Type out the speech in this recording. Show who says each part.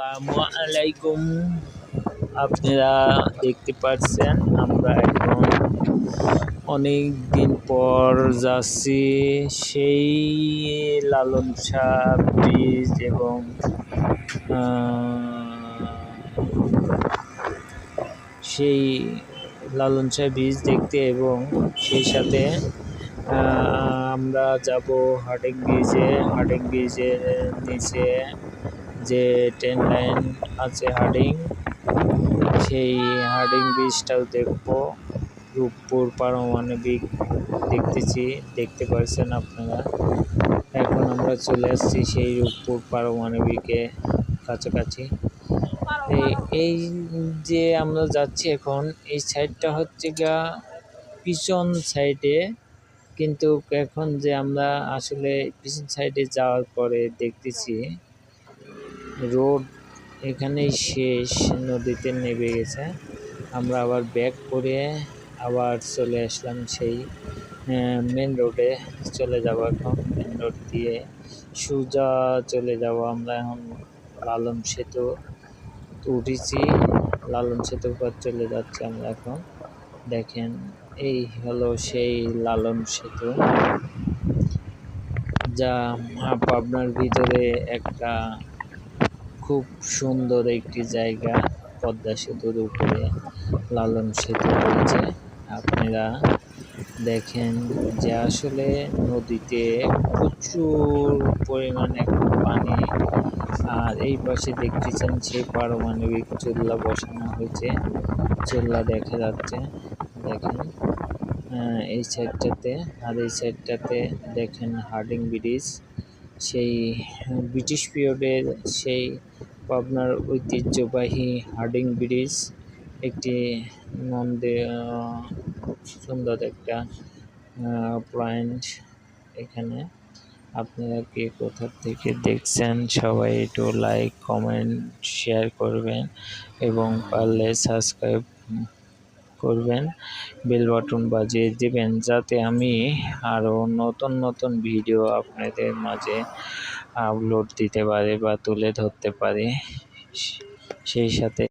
Speaker 1: আসসালামু আলাইকুম আপনারা দেখতে পাচ্ছেন, আমরা এখন অনেক দিন পর যাচ্ছি সেই লালন শাহ ব্রিজ এবং সেই লালন শাহ ব্রিজ দেখতে এবং সেই সাথে আমরা যাব হার্ডিং ব্রিজে হার্ডিং ব্রিজের নিচে যে ট্রেন লাইন আছে হার্ডিং সেই হার্ডিং ব্রিজটাও দেখব। রূপপুর পারমাণবিক দেখতেছি, দেখতে পারছেন আপনারা। এখন আমরা চলে আসছি সেই রূপপুর পারমাণবিকে কাছাকাছি। এই এই যে আমরা যাচ্ছি এখন, এই সাইডটা হচ্ছে গা পিছন সাইডে কিন্তু এখন যে আমরা আসলে পিছন সাইডে যাওয়ার পরে দেখতেছি রোড এখানেই শেষ, নদীতে নেমে গেছে। আমরা আবার ব্যাক করে আবার চলে আসলাম সেই মেন রোডে চলে যাব এখন মেন রোড দিয়ে। সোজা চলে যাব আমরা এখন লালন সেতু। উঠেছি, লালন সেতুর পর চলে যাচ্ছি আমরা এখন। দেখেন, এই হলো সেই লালন সেতু। যা পাবনার ভিতরে একটা খুব সুন্দর একটি জায়গা, পদ্মা সেতুর উপরে লালন সেতু রয়েছে। আপনারা দেখেন যে আসলে নদীতে প্রচুর পরিমাণে পানি, আর এই পাশে দেখতেছেন সেই পারমাণবিক চুল্লা বসানো হয়েছে। চুল্লা দেখা যাচ্ছে, দেখেন এই সাইডটাতে আর এই সাইডটাতে দেখেন হার্ডিং ব্রিজ সেই ব্রিটিশ পিরিয়ডের সেই পাবনার ঐতিহ্যবাহী হার্ডিং ব্রিজ, একটি খুব সুন্দর একটা পয়েন্ট এখানে। আপনারা কে কোথা থেকে দেখছেন, সবাই একটু লাইক কমেন্ট শেয়ার করবেন এবং পারলে সাবস্ক্রাইব করবেন বেল বাটন বাজিয়ে দেবেন, যাতে আমি আরও নতুন নতুন ভিডিও আপনাদের মাঝে আপলোড দিতে পারি বা তুলে ধরতে পারি। সেই সাথে